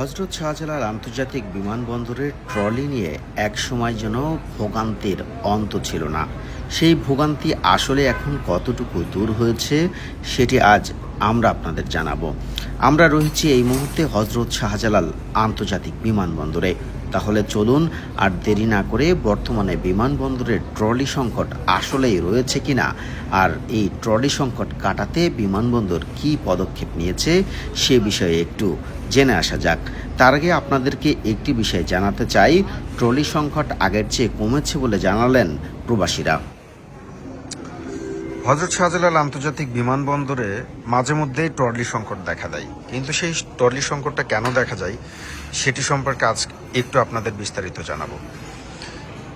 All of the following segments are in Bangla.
হজরত শাহজালাল আন্তর্জাতিক বিমানবন্দরের ট্রলি নিয়ে এক সময় যেন ভোগান্তির অন্ত ছিল না। সেই ভোগান্তি আসলে এখন কতটুকু দূর হয়েছে, সেটি আজ আমরা আপনাদের জানাব। আমরা রয়েছি এই মুহূর্তে হজরত শাহজালাল আন্তর্জাতিক বিমানবন্দরে। তাহলে চলুন আর দেরি না করে বর্তমানে বিমানবন্দরের ট্রলি সংকট আসলেই রয়েছে কিনা, আর এই ট্রলি সংকট কাটাতে বিমানবন্দর কী পদক্ষেপ নিয়েছে, সে বিষয়ে একটু জেনে আসা যাক। তার আগে আপনাদেরকে একটি বিষয় জানাতে চাই, ট্রলি সংকট আগের চেয়ে কমেছে বলে জানালেন প্রবাসীরা। হজরত শাহজালাল আন্তর্জাতিক বিমানবন্দরে মাঝে মধ্যেই ট্রলি সংকট দেখা দেয়। কিন্তু সেই ট্রলি সংকটটা কেন দেখা যায়, সেটি সম্পর্কে আজ একটু আপনাদের বিস্তারিত জানাব।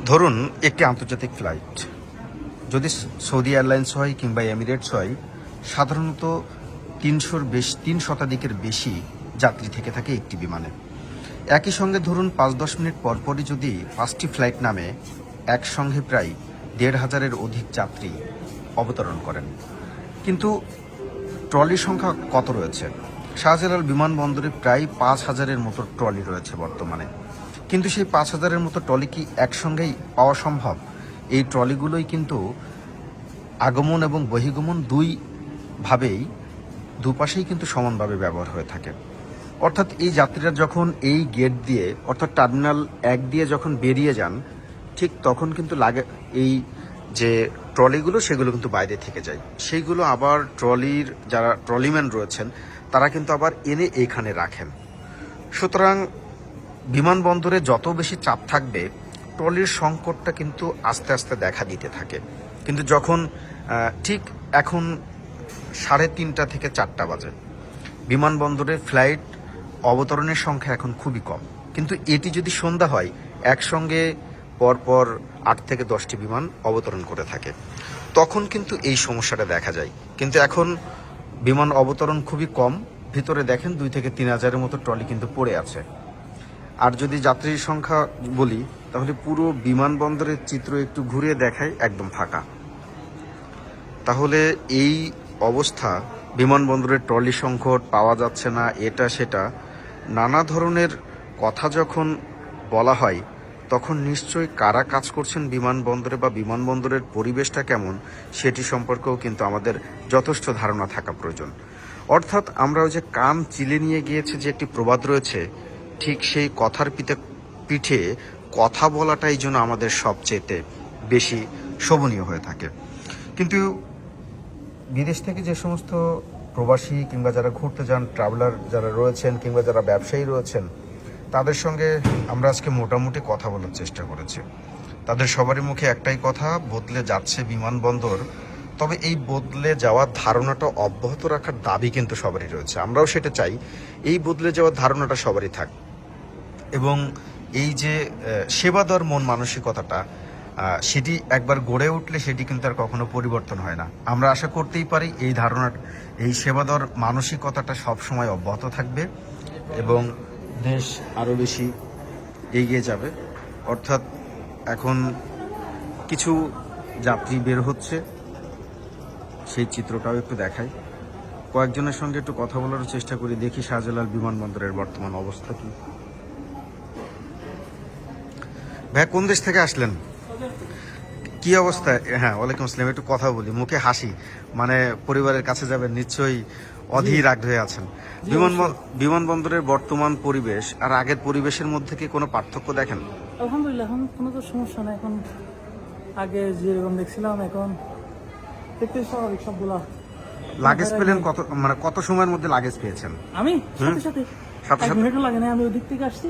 ধরুন, একটি আন্তর্জাতিক ফ্লাইট। যদি সৌদি এয়ারলাইন্স হয় কিংবা এমিরেটস হয়, সাধারণত তিনশোর বেশ, তিন শতাধিকের বেশি যাত্রী থেকে থাকে একটি বিমানে। একই সঙ্গে ধরুন, পাঁচ দশ মিনিট পরপরই যদি পাঁচটি ফ্লাইট নামে, একসঙ্গে প্রায় দেড় হাজারের অধিক যাত্রী অবতরণ করেন। কিন্তু ট্রলির সংখ্যা কত রয়েছে? শাহজালাল বিমানবন্দরে প্রায় পাঁচ হাজারের মতো ট্রলি রয়েছে বর্তমানে। কিন্তু সেই পাঁচ হাজারের মতো ট্রলি কি একসঙ্গেই পাওয়া সম্ভব? এই ট্রলিগুলোই কিন্তু আগমন এবং বহিগমন দুই ভাবেই, দুপাশেই কিন্তু সমানভাবে ব্যবহার হয়ে থাকে। অর্থাৎ এই যাত্রীরা যখন এই গেট দিয়ে, অর্থাৎ টার্মিনাল এক দিয়ে যখন বেরিয়ে যান, ঠিক তখন কিন্তু লাগে এই যে ট্রলিগুলো, সেগুলো কিন্তু বাইরে থেকে যায়। সেইগুলো আবার ট্রলির, যারা ট্রলিম্যান রয়েছেন, তারা কিন্তু আবার এনে এইখানে রাখেন। সুতরাং বিমানবন্দরে যত বেশি চাপ থাকবে, ট্রলির সংকটটা কিন্তু আস্তে আস্তে দেখা দিতে থাকে। কিন্তু যখন ঠিক এখন সাড়ে তিনটা থেকে চারটা বাজে, বিমানবন্দরে ফ্লাইট অবতরণের সংখ্যা এখন খুবই কম। কিন্তু এটি যদি সন্ধ্যা হয়, একসঙ্গে পরপর আট থেকে দশটি বিমান অবতরণ করে থাকে। তখন কিন্তু এই সমস্যাটা দেখা যায়। কিন্তু এখন বিমান অবতরণ খুবই কম। ভিতরে দেখেন দুই থেকে তিন হাজারের মতো ট্রলি কিন্তু পড়ে আছে। আর যদি যাত্রীর সংখ্যা বলি, তাহলে পুরো বিমানবন্দরের চিত্র একটু ঘুরিয়ে দেখায় একদম ফাঁকা। তাহলে এই অবস্থা, বিমানবন্দরের ট্রলি সংকট, পাওয়া যাচ্ছে না, এটা, সেটা, নানা ধরনের কথা যখন বলা হয় তখন নিশ্চয়ই কারা কাজ করছেন বিমানবন্দরে বা বিমানবন্দরের পরিবেশটা কেমন, সেটি সম্পর্কেও কিন্তু আমাদের যথেষ্ট ধারণা থাকা প্রয়োজন। অর্থাৎ আমরা ওই যে কাম চিলে নিয়ে গিয়েছে যে একটি প্রবাদ রয়েছে, ঠিক সেই কথার পিতে পিঠে কথা বলাটাই যেন আমাদের সবচেয়েতে বেশি শোভনীয় হয়ে থাকে। কিন্তু বিদেশ থেকে যে সমস্ত প্রবাসী কিংবা যারা ঘুরতে যান ট্রাভেলার যারা রয়েছেন কিংবা যারা ব্যবসায়ী রয়েছেন তাদের সঙ্গে আমরা আজকে মোটামুটি কথা বলার চেষ্টা করেছি। তাদের সবারই মুখে একটাই কথা, বদলে যাচ্ছে বিমানবন্দর। তবে এই বদলে যাওয়ার ধারণাটা অব্যাহত রাখার দাবি কিন্তু সবারই রয়েছে। আমরাও সেটা চাই, এই বদলে যাওয়ার ধারণাটা সবারই থাক। এবং এই যে সেবা দেওয়ার মন মানসিকতাটা সেটি একবার গড়ে উঠলে সেটি কিন্তু আর কখনো পরিবর্তন হয় না। আমরা আশা করতেই পারি এই ধারণা এই সেবা দেওয়ার মানসিকতাটা সবসময় অব্যাহত থাকবে এবং দেশ আরও বেশি এগিয়ে যাবে। অর্থাৎ এখন কিছু যাত্রী বের হচ্ছে। সেই চিত্রটাও একটু দেখাই। কয়েকজনের সঙ্গে একটু কথা বলার চেষ্টা করি। দেখি শাহজালাল বিমানবন্দরের বর্তমান অবস্থা কি। ভাই, কোন দেশ থেকে আসলেন? কি অবস্থা? হ্যাঁ ওয়ালাইকুম আসসালাম। একটু কথা বলি। মুখে হাসি। মানে পরিবারের কাছে যাবেন, নিশ্চয়ই অধীর আগ্রহে আছেন। বিমান বিমানবন্দরের বর্তমান পরিবেশ আর আগের পরিবেশের মধ্যে কি কোনো পার্থক্য দেখেন? আলহামদুলিল্লাহ এখন কোনো তো সমস্যা নাই। এখন আগে যেরকম দেখছিলাম এখন দেখতে স্বাভাবিক সবগুলা। লাগেজ পেলেন কত মানে কত সময়ের মধ্যে লাগেজ পেয়েছেন? আমি? সাথে সাথে। সাথে সাথে? লাগে না আমি ওই দিক থেকে আসছি।